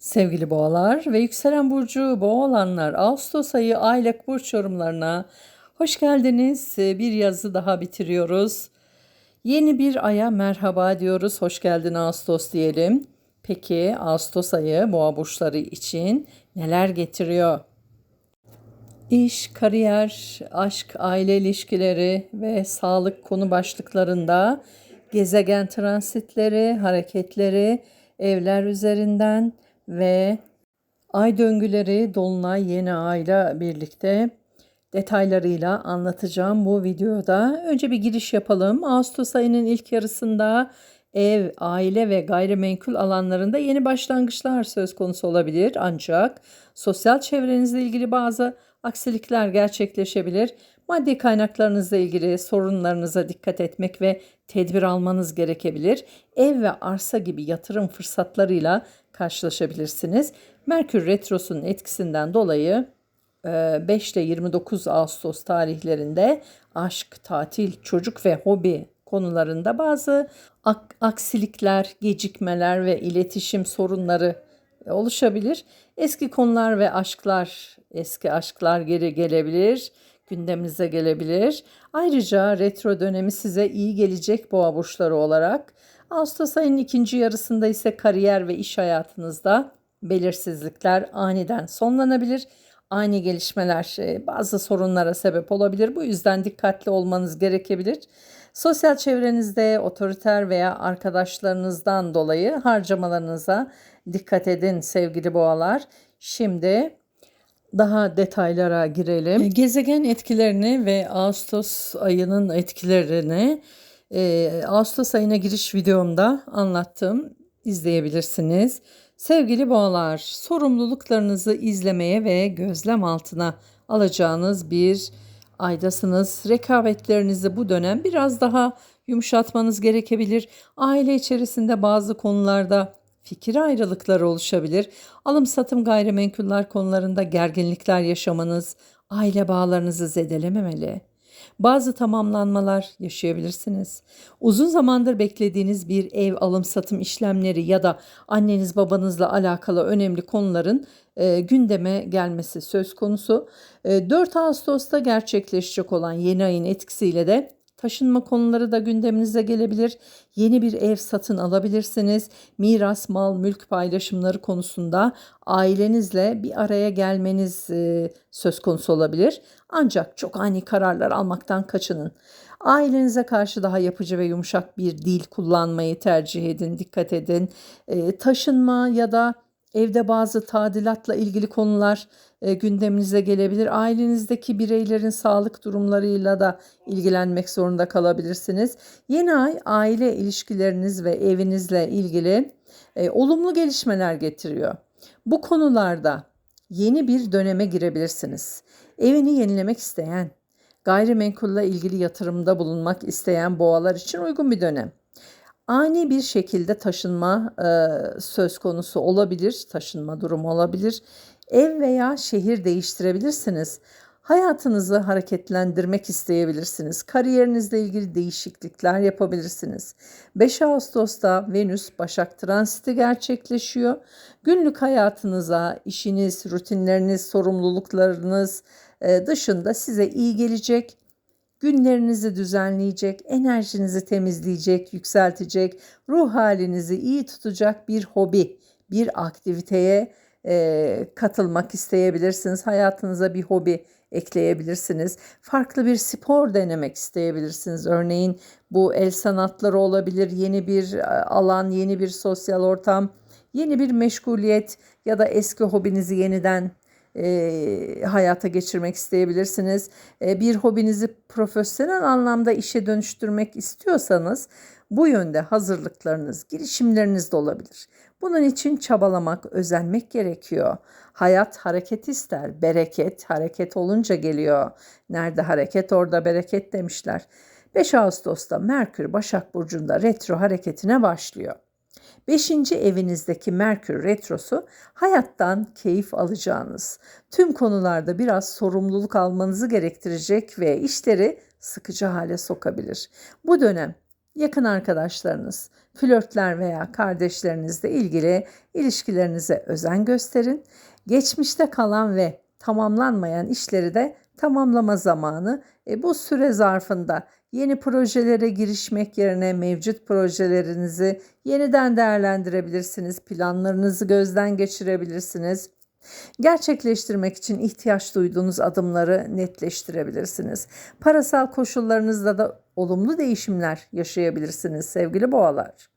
Sevgili boğalar ve yükselen burcu boğa olanlar Ağustos ayı aylık burç yorumlarına hoş geldiniz. Ee, Bir yazı daha bitiriyoruz. Yeni bir aya merhaba diyoruz. Hoş geldin Ağustos diyelim. Peki Ağustos ayı boğa burçları için neler getiriyor? İş, kariyer, aşk, aile ilişkileri ve sağlık konu başlıklarında gezegen transitleri, hareketleri, evler üzerinden ve ay döngüleri, dolunay, yeni ayla birlikte detaylarıyla anlatacağım bu videoda. Önce bir giriş yapalım. Ağustos ayının ilk yarısında ev, aile ve gayrimenkul alanlarında yeni başlangıçlar söz konusu olabilir. Ancak sosyal çevrenizle ilgili bazı aksilikler gerçekleşebilir. Maddi kaynaklarınızla ilgili sorunlarınıza dikkat etmek ve tedbir almanız gerekebilir. Ev ve arsa gibi yatırım fırsatlarıyla karşılaşabilirsiniz. Merkür Retrosu'nun etkisinden dolayı 5 ile 29 Ağustos tarihlerinde aşk, tatil, çocuk ve hobi konularında bazı ak- aksilikler, gecikmeler ve iletişim sorunları oluşabilir. Eski konular ve aşklar, eski aşklar geri gelebilir, gündeminize gelebilir. Ayrıca retro dönemi size iyi gelecek boğa burçları olarak. Ağustos ayının ikinci yarısında ise kariyer ve iş hayatınızda belirsizlikler aniden sonlanabilir. Ani gelişmeler e, bazı sorunlara sebep olabilir. Bu yüzden dikkatli olmanız gerekebilir. Sosyal çevrenizde otoriter veya arkadaşlarınızdan dolayı harcamalarınıza dikkat edin sevgili boğalar. Şimdi daha detaylara girelim. E, Gezegen etkilerini ve Ağustos ayının etkilerini e, Ağustos ayına giriş videomda anlattım. İzleyebilirsiniz. Sevgili boğalar, sorumluluklarınızı izlemeye ve gözlem altına alacağınız bir aydasınız. Rekabetlerinizi bu dönem biraz daha yumuşatmanız gerekebilir. Aile içerisinde bazı konularda fikir ayrılıkları oluşabilir. Alım satım gayrimenkuller konularında gerginlikler yaşamanız aile bağlarınızı zedelememeli. Bazı tamamlanmalar yaşayabilirsiniz. Uzun zamandır beklediğiniz bir ev alım satım işlemleri ya da anneniz babanızla alakalı önemli konuların e, gündeme gelmesi söz konusu. E, 4 Ağustos'ta gerçekleşecek olan yeni ayın etkisiyle de Taşınma konuları da gündeminize gelebilir. Yeni bir ev satın alabilirsiniz. Miras, mal, mülk paylaşımları konusunda ailenizle bir araya gelmeniz e, söz konusu olabilir. Ancak çok ani kararlar almaktan kaçının. Ailenize karşı daha yapıcı ve yumuşak bir dil kullanmayı tercih edin, dikkat edin. E, taşınma ya da Evde bazı tadilatla ilgili konular e, gündeminize gelebilir. Ailenizdeki bireylerin sağlık durumlarıyla da ilgilenmek zorunda kalabilirsiniz. Yeni ay aile ilişkileriniz ve evinizle ilgili e, olumlu gelişmeler getiriyor. Bu konularda yeni bir döneme girebilirsiniz. Evini yenilemek isteyen, gayrimenkulle ilgili yatırımda bulunmak isteyen boğalar için uygun bir dönem ani bir şekilde taşınma e, söz konusu olabilir, taşınma durumu olabilir. Ev veya şehir değiştirebilirsiniz. Hayatınızı hareketlendirmek isteyebilirsiniz. Kariyerinizle ilgili değişiklikler yapabilirsiniz. 5 Ağustos'ta Venüs Başak transiti gerçekleşiyor. Günlük hayatınıza, işiniz, rutinleriniz, sorumluluklarınız e, dışında size iyi gelecek günlerinizi düzenleyecek, enerjinizi temizleyecek, yükseltecek, ruh halinizi iyi tutacak bir hobi, bir aktiviteye e, katılmak isteyebilirsiniz. Hayatınıza bir hobi ekleyebilirsiniz. Farklı bir spor denemek isteyebilirsiniz. Örneğin bu el sanatları olabilir, yeni bir e, alan, yeni bir sosyal ortam, yeni bir meşguliyet ya da eski hobinizi yeniden e, hayata geçirmek isteyebilirsiniz. E, bir hobinizi profesyonel anlamda işe dönüştürmek istiyorsanız bu yönde hazırlıklarınız, girişimleriniz de olabilir. Bunun için çabalamak, özenmek gerekiyor. Hayat hareket ister, bereket hareket olunca geliyor. Nerede hareket orada bereket demişler. 5 Ağustos'ta Merkür Başak Burcu'nda retro hareketine başlıyor. Beşinci evinizdeki Merkür Retrosu hayattan keyif alacağınız, tüm konularda biraz sorumluluk almanızı gerektirecek ve işleri sıkıcı hale sokabilir. Bu dönem yakın arkadaşlarınız, Flörtler veya kardeşlerinizle ilgili ilişkilerinize özen gösterin. Geçmişte kalan ve tamamlanmayan işleri de tamamlama zamanı. E, bu süre zarfında yeni projelere girişmek yerine mevcut projelerinizi yeniden değerlendirebilirsiniz. Planlarınızı gözden geçirebilirsiniz. Gerçekleştirmek için ihtiyaç duyduğunuz adımları netleştirebilirsiniz. Parasal koşullarınızda da olumlu değişimler yaşayabilirsiniz sevgili boğalar.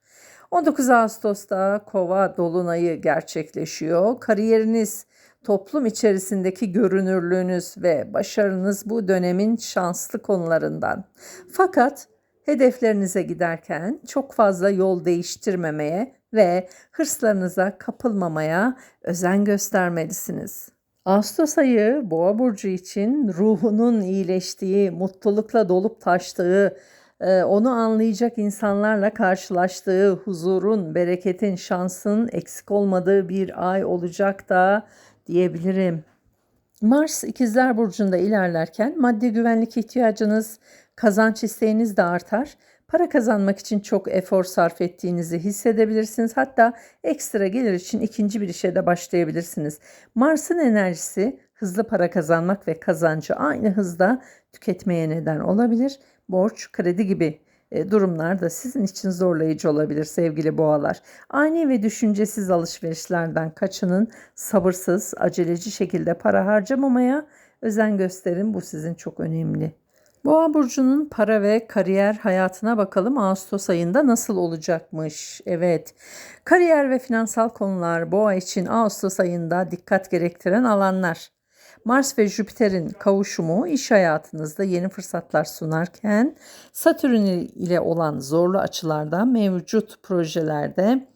19 Ağustos'ta Kova dolunayı gerçekleşiyor. Kariyeriniz, toplum içerisindeki görünürlüğünüz ve başarınız bu dönemin şanslı konularından. Fakat hedeflerinize giderken çok fazla yol değiştirmemeye ve hırslarınıza kapılmamaya özen göstermelisiniz. Ağustos ayı Boğa burcu için ruhunun iyileştiği, mutlulukla dolup taştığı, e, onu anlayacak insanlarla karşılaştığı, huzurun, bereketin, şansın eksik olmadığı bir ay olacak da diyebilirim. Mars ikizler burcunda ilerlerken maddi güvenlik ihtiyacınız, kazanç isteğiniz de artar. Para kazanmak için çok efor sarf ettiğinizi hissedebilirsiniz. Hatta ekstra gelir için ikinci bir işe de başlayabilirsiniz. Mars'ın enerjisi hızlı para kazanmak ve kazancı aynı hızda tüketmeye neden olabilir. Borç, kredi gibi durumlar da sizin için zorlayıcı olabilir sevgili boğalar. Ani ve düşüncesiz alışverişlerden kaçının, sabırsız, aceleci şekilde para harcamamaya özen gösterin. Bu sizin çok önemli. Boğa burcunun para ve kariyer hayatına bakalım Ağustos ayında nasıl olacakmış? Evet. Kariyer ve finansal konular Boğa için Ağustos ayında dikkat gerektiren alanlar. Mars ve Jüpiter'in kavuşumu iş hayatınızda yeni fırsatlar sunarken Satürn ile olan zorlu açılarda mevcut projelerde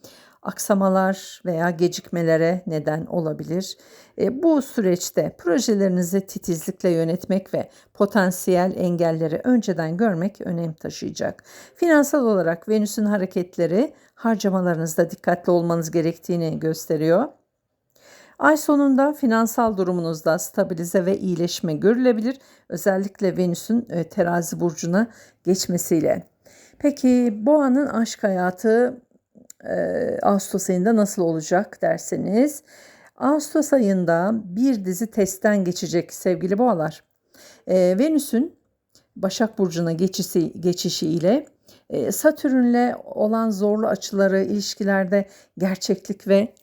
aksamalar veya gecikmelere neden olabilir. E, bu süreçte projelerinizi titizlikle yönetmek ve potansiyel engelleri önceden görmek önem taşıyacak. Finansal olarak Venüs'ün hareketleri harcamalarınızda dikkatli olmanız gerektiğini gösteriyor. Ay sonunda finansal durumunuzda stabilize ve iyileşme görülebilir. Özellikle Venüs'ün e, terazi burcuna geçmesiyle. Peki boğanın aşk hayatı e, Ağustos ayında nasıl olacak derseniz Ağustos ayında bir dizi testten geçecek sevgili boğalar. E, Venüs'ün Başak Burcu'na geçişi, geçişiyle e, Satürn'le olan zorlu açıları ilişkilerde gerçeklik ve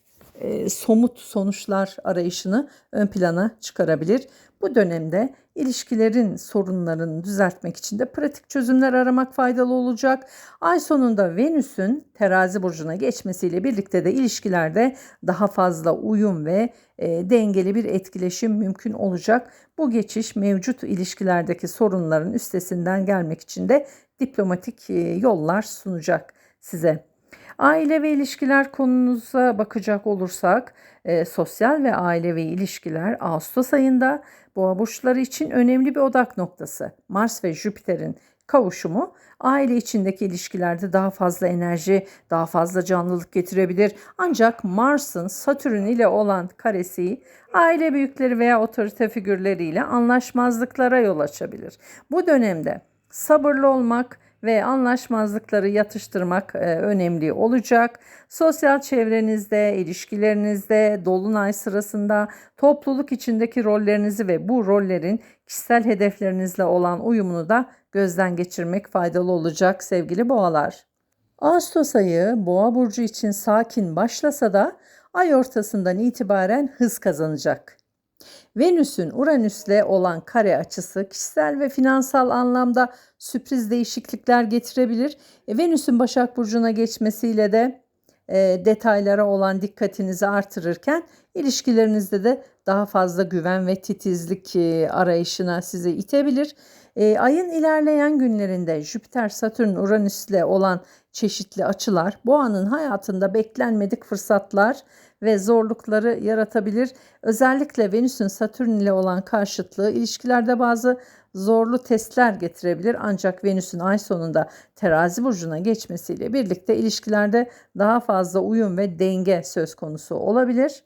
e, somut sonuçlar arayışını ön plana çıkarabilir. Bu dönemde ilişkilerin sorunlarını düzeltmek için de pratik çözümler aramak faydalı olacak. Ay sonunda Venüs'ün terazi burcuna geçmesiyle birlikte de ilişkilerde daha fazla uyum ve e, dengeli bir etkileşim mümkün olacak. Bu geçiş mevcut ilişkilerdeki sorunların üstesinden gelmek için de diplomatik e, yollar sunacak size. Aile ve ilişkiler konunuza bakacak olursak e, sosyal ve ailevi ilişkiler Ağustos ayında boğa burçları için önemli bir odak noktası. Mars ve Jüpiter'in kavuşumu aile içindeki ilişkilerde daha fazla enerji, daha fazla canlılık getirebilir. Ancak Mars'ın Satürn ile olan karesi aile büyükleri veya otorite figürleriyle anlaşmazlıklara yol açabilir. Bu dönemde sabırlı olmak, ve anlaşmazlıkları yatıştırmak e, önemli olacak. Sosyal çevrenizde, ilişkilerinizde, dolunay sırasında topluluk içindeki rollerinizi ve bu rollerin kişisel hedeflerinizle olan uyumunu da gözden geçirmek faydalı olacak sevgili boğalar. Ağustos ayı boğa burcu için sakin başlasa da ay ortasından itibaren hız kazanacak. Venüs'ün Uranüs'le olan kare açısı kişisel ve finansal anlamda sürpriz değişiklikler getirebilir. E, Venüs'ün Başak Burcu'na geçmesiyle de e, detaylara olan dikkatinizi artırırken ilişkilerinizde de daha fazla güven ve titizlik e, arayışına sizi itebilir. E, ayın ilerleyen günlerinde Jüpiter, Satürn, Uranüs ile olan çeşitli açılar boğanın hayatında beklenmedik fırsatlar ve zorlukları yaratabilir. Özellikle Venüs'ün Satürn ile olan karşıtlığı ilişkilerde bazı zorlu testler getirebilir. Ancak Venüs'ün ay sonunda terazi burcuna geçmesiyle birlikte ilişkilerde daha fazla uyum ve denge söz konusu olabilir.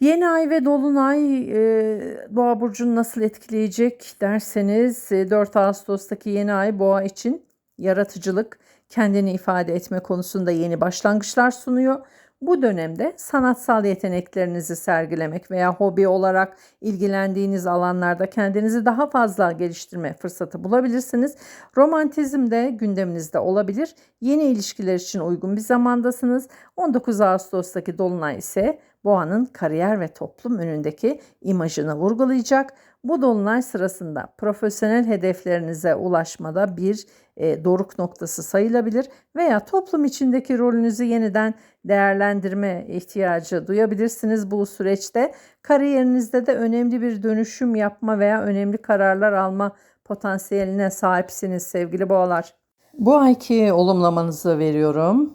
Yeni ay ve dolunay e, boğa burcunu nasıl etkileyecek derseniz 4 e, Ağustos'taki yeni ay boğa için yaratıcılık, kendini ifade etme konusunda yeni başlangıçlar sunuyor. Bu dönemde sanatsal yeteneklerinizi sergilemek veya hobi olarak ilgilendiğiniz alanlarda kendinizi daha fazla geliştirme fırsatı bulabilirsiniz. Romantizm de gündeminizde olabilir. Yeni ilişkiler için uygun bir zamandasınız. 19 Ağustos'taki dolunay ise Boğanın kariyer ve toplum önündeki imajını vurgulayacak. Bu dolunay sırasında profesyonel hedeflerinize ulaşmada bir e, doruk noktası sayılabilir veya toplum içindeki rolünüzü yeniden değerlendirme ihtiyacı duyabilirsiniz bu süreçte. Kariyerinizde de önemli bir dönüşüm yapma veya önemli kararlar alma potansiyeline sahipsiniz sevgili boğalar. Bu ayki olumlamanızı veriyorum.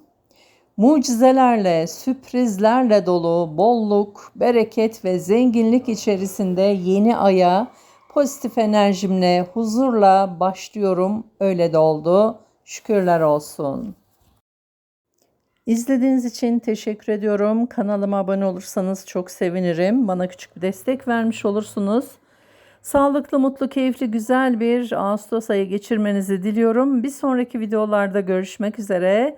Mucizelerle, sürprizlerle dolu bolluk, bereket ve zenginlik içerisinde yeni aya pozitif enerjimle, huzurla başlıyorum. Öyle de oldu. Şükürler olsun. İzlediğiniz için teşekkür ediyorum. Kanalıma abone olursanız çok sevinirim. Bana küçük bir destek vermiş olursunuz. Sağlıklı, mutlu, keyifli, güzel bir Ağustos ayı geçirmenizi diliyorum. Bir sonraki videolarda görüşmek üzere.